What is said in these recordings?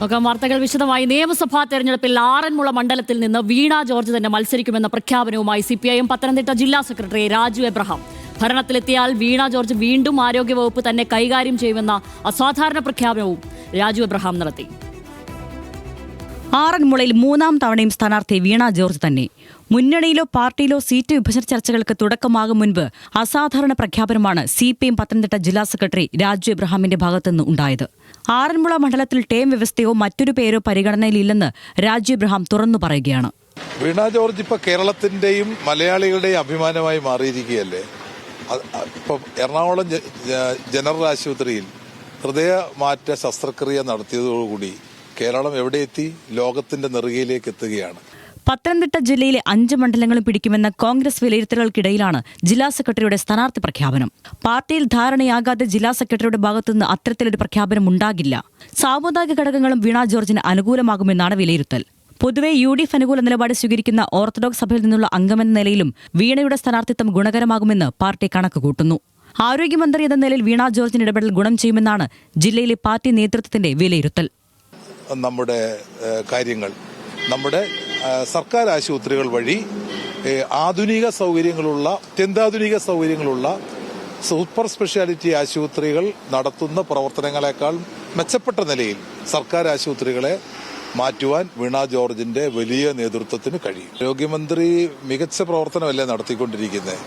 നോക്കാം വാർത്തകൾ വിശദമായി. നിയമസഭാ തെരഞ്ഞെടുപ്പിൽ ആറന്മുള മണ്ഡലത്തിൽ നിന്ന് വീണ ജോർജ് തന്നെ മത്സരിക്കുമെന്ന പ്രഖ്യാപനവുമായി സി പത്തനംതിട്ട ജില്ലാ സെക്രട്ടറി രാജു എബ്രഹാം. ഭരണത്തിലെത്തിയാൽ വീണ ജോർജ് വീണ്ടും ആരോഗ്യവകുപ്പ് തന്നെ കൈകാര്യം ചെയ്യുമെന്ന അസാധാരണ പ്രഖ്യാപനവും രാജു എബ്രഹാം നടത്തി. ആറന്മുളയിൽ മൂന്നാം തവണയും സ്ഥാനാർത്ഥി വീണ ജോർജ് തന്നെ. മുന്നണിയിലോ പാർട്ടിയിലോ സീറ്റ് വിഭജന ചർച്ചകൾക്ക് തുടക്കമാകും മുൻപ് അസാധാരണ പ്രഖ്യാപനമാണ് സി പി എം പത്തനംതിട്ട ജില്ലാ സെക്രട്ടറി രാജു എബ്രഹാമിന്റെ ഭാഗത്തുനിന്ന് ഉണ്ടായത്. ആറന്മുള മണ്ഡലത്തിൽ ടേം വ്യവസ്ഥയോ മറ്റൊരു പേരോ പരിഗണനയിലില്ലെന്ന് രാജു എബ്രഹാം തുറന്നു പറയുകയാണ്. വീണ ജോർജ് ഇപ്പൊ കേരളത്തിന്റെയും മലയാളികളുടെയും അഭിമാനമായി മാറിയിരിക്കുകയല്ലേ? ഇപ്പൊ എറണാകുളം ജനറൽ ആശുപത്രിയിൽ ഹൃദയമാറ്റ ശസ്ത്രക്രിയ നടത്തിയതോടുകൂടി കേരളം എവിടെ എത്തി ലോകത്തിന്റെ നെറുകയിലേക്ക് എത്തുകയാണ്? പത്തനംതിട്ട ജില്ലയിലെ അഞ്ച് മണ്ഡലങ്ങളും പിടിക്കുമെന്ന കോൺഗ്രസ് വിലയിരുത്തലുകൾക്കിടയിലാണ് ജില്ലാ സെക്രട്ടറിയുടെ സ്ഥാനാർത്ഥി പ്രഖ്യാപനം. പാർട്ടിയിൽ ധാരണയാകാതെ ജില്ലാ സെക്രട്ടറിയുടെ ഭാഗത്തുനിന്ന് അത്തരത്തിലൊരു പ്രഖ്യാപനം ഉണ്ടാകില്ല. സാമുദായിക ഘടകങ്ങളും വീണാ ജോർജിന് അനുകൂലമാകുമെന്നാണ് വിലയിരുത്തൽ. പൊതുവെ യു ഡി എഫ് അനുകൂല നിലപാട് സ്വീകരിക്കുന്ന ഓർത്തഡോക്സ് സഭയിൽ നിന്നുള്ള അംഗമെന്ന നിലയിലും വീണയുടെ സ്ഥാനാർത്ഥിത്വം ഗുണകരമാകുമെന്ന് പാർട്ടി കണക്കുകൂട്ടുന്നു. ആരോഗ്യമന്ത്രി എന്ന നിലയിൽ വീണാ ജോർജിന് ഇടപെടൽ ഗുണം ചെയ്യുമെന്നാണ് ജില്ലയിലെ പാർട്ടി നേതൃത്വത്തിന്റെ വിലയിരുത്തൽ. നമ്മുടെ കാര്യങ്ങൾ. നമ്മുടെ സർക്കാർ ആശുപത്രികൾ വഴി ആധുനിക സൗകര്യങ്ങളുള്ള അത്യന്താധുനിക സൗകര്യങ്ങളുള്ള സൂപ്പർ സ്പെഷ്യാലിറ്റി ആശുപത്രികൾ നടത്തുന്ന പ്രവർത്തനങ്ങളെക്കാൾ മെച്ചപ്പെട്ട നിലയിൽ സർക്കാർ ആശുപത്രികളെ മാറ്റുവാൻ വീണ ജോർജിന്റെ വലിയ നേതൃത്വത്തിന് കഴിയും. ആരോഗ്യമന്ത്രി മികച്ച പ്രവർത്തനമല്ലേ നടത്തിക്കൊണ്ടിരിക്കുന്നത്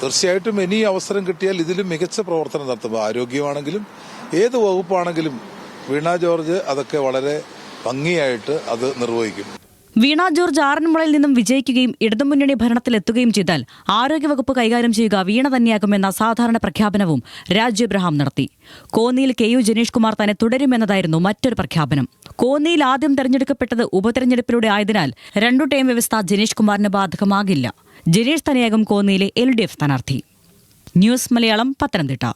തീർച്ചയായിട്ടും ഇനി അവസരം കിട്ടിയാൽ ഇതിലും മികച്ച പ്രവർത്തനം നടത്തുമ്പോൾ ആരോഗ്യമാണെങ്കിലും ഏത് വകുപ്പാണെങ്കിലും വീണ ജോർജ് അതൊക്കെ വളരെ ഭംഗിയായിട്ട് അത് നിർവഹിക്കും. വീണ ജോർജ് ആറന്മുളയിൽ നിന്നും വിജയിക്കുകയും ഇടതുമുന്നണി ഭരണത്തിലെത്തുകയും ചെയ്താൽ ആരോഗ്യവകുപ്പ് കൈകാര്യം ചെയ്യുക വീണ തന്നെയാകുമെന്ന സാധാരണ പ്രഖ്യാപനവും രാജു എബ്രഹാം നടത്തി. കോന്നിയിൽ കെ യു ജനീഷ് കുമാർ തന്നെ തുടരുമെന്നതായിരുന്നു മറ്റൊരു പ്രഖ്യാപനം. കോന്നിയിൽ ആദ്യം തെരഞ്ഞെടുക്കപ്പെട്ടത് ഉപതെരഞ്ഞെടുപ്പിലൂടെ ആയതിനാൽ രണ്ടു ടൈം വ്യവസ്ഥ ജനീഷ് കുമാറിന് ബാധകമാകില്ല. ജനീഷ് തന്നെയാകും കോന്നിയിലെ എൽ ഡി എഫ് സ്ഥാനാർത്ഥി. ന്യൂസ് മലയാളം പത്തനംതിട്ട.